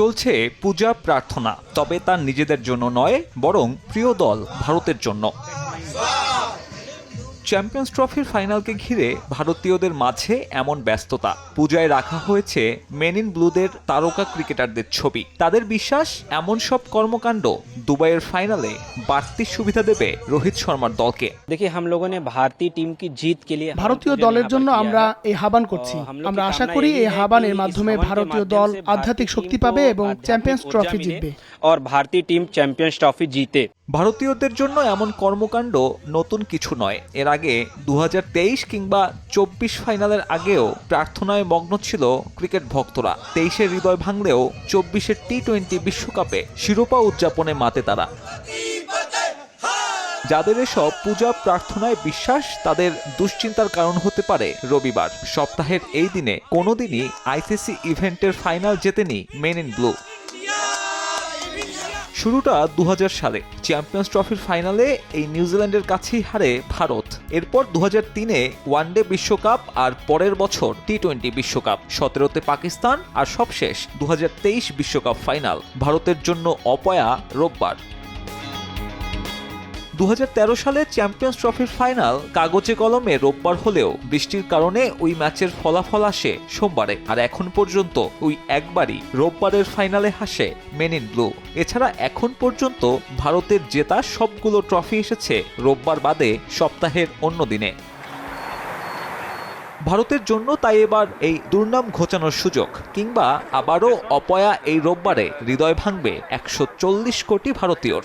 চলছে পূজা প্রার্থনা তবে তা নিজেদের জন্য নয় বরং প্রিয় দল ভারতের জন্য। চ্যাম্পিয়ন্স ট্রফির ফাইনালকে ঘিরে ভারতীয়দের মাঝে এমন ব্যস্ততা। পূজায় রাখা হয়েছে মেন ইন ব্লুদের তারকা ক্রিকেটারদের ছবি। তাদের বিশ্বাস এমন সব কর্মকাণ্ড দুবাইয়ের ফাইনালে বাড়তি সুবিধা দেবে রোহিত শর্মার দলকে। দেখি হাম লোগোনে ভারতীয় টিম কি জিত কে লিয়ে ভারতীয় দলের জন্য আমরা এই হাবান করছি। আমরা আশা করি এই হাবানের মাধ্যমে ভারতীয় দল আধ্যাত্মিক শক্তি পাবে এবং চ্যাম্পিয়ন্স ট্রফি জিতবে। আর ভারতীয় টিম চ্যাম্পিয়ন্স ট্রফি জিতে। ভারতীয়দের জন্য এমন কর্মকাণ্ড নতুন কিছু নয়। এর আগে দু হাজার তেইশ কিংবা চব্বিশ ফাইনালের আগেও প্রার্থনায় মগ্ন ছিল ক্রিকেট ভক্তরা। তেইশের হৃদয় ভাঙলেও চব্বিশের টি টোয়েন্টি বিশ্বকাপে শিরোপা উদযাপনে মাতে তারা। যাদের এসব পূজা প্রার্থনায় বিশ্বাস, তাদের দুশ্চিন্তার কারণ হতে পারে রবিবার। সপ্তাহের এই দিনে কোনোদিনই আইসিসি ইভেন্টের ফাইনাল জেতেনি মেন ইন ব্লু। শুরুটা দু হাজার সালে। চ্যাম্পিয়ন্স ট্রফির ফাইনালে এই নিউজিল্যান্ডের কাছেই হারে ভারত। এরপর দু হাজার তিনে ওয়ানডে বিশ্বকাপ আর পরের বছর টি টোয়েন্টি বিশ্বকাপ। সতেরোতে পাকিস্তান আর সবশেষ দু বিশ্বকাপ ফাইনাল ভারতের জন্য অপয়া রোববার। দু হাজার তেরো সালে চ্যাম্পিয়ন্স ট্রফির ফাইনাল কাগজে কলমে রোববার হলেও বৃষ্টির কারণে ওই ম্যাচের ফলাফল আসে সোমবারে। আর এখন পর্যন্ত ওই একবারই রোববারের ফাইনালে হাসে মেন ইন ব্লু এছাড়া এখন পর্যন্ত ভারতের জেতা সবগুলো ট্রফি এসেছে রোববার বাদে সপ্তাহের অন্য দিনে। ভারতের জন্য তাই এবার এই দুর্নাম ঘোচানোর সুযোগ, কিংবা আবারও অপয়া এই রোববারে হৃদয় ভাঙবে একশো চল্লিশ কোটি ভারতীয়র।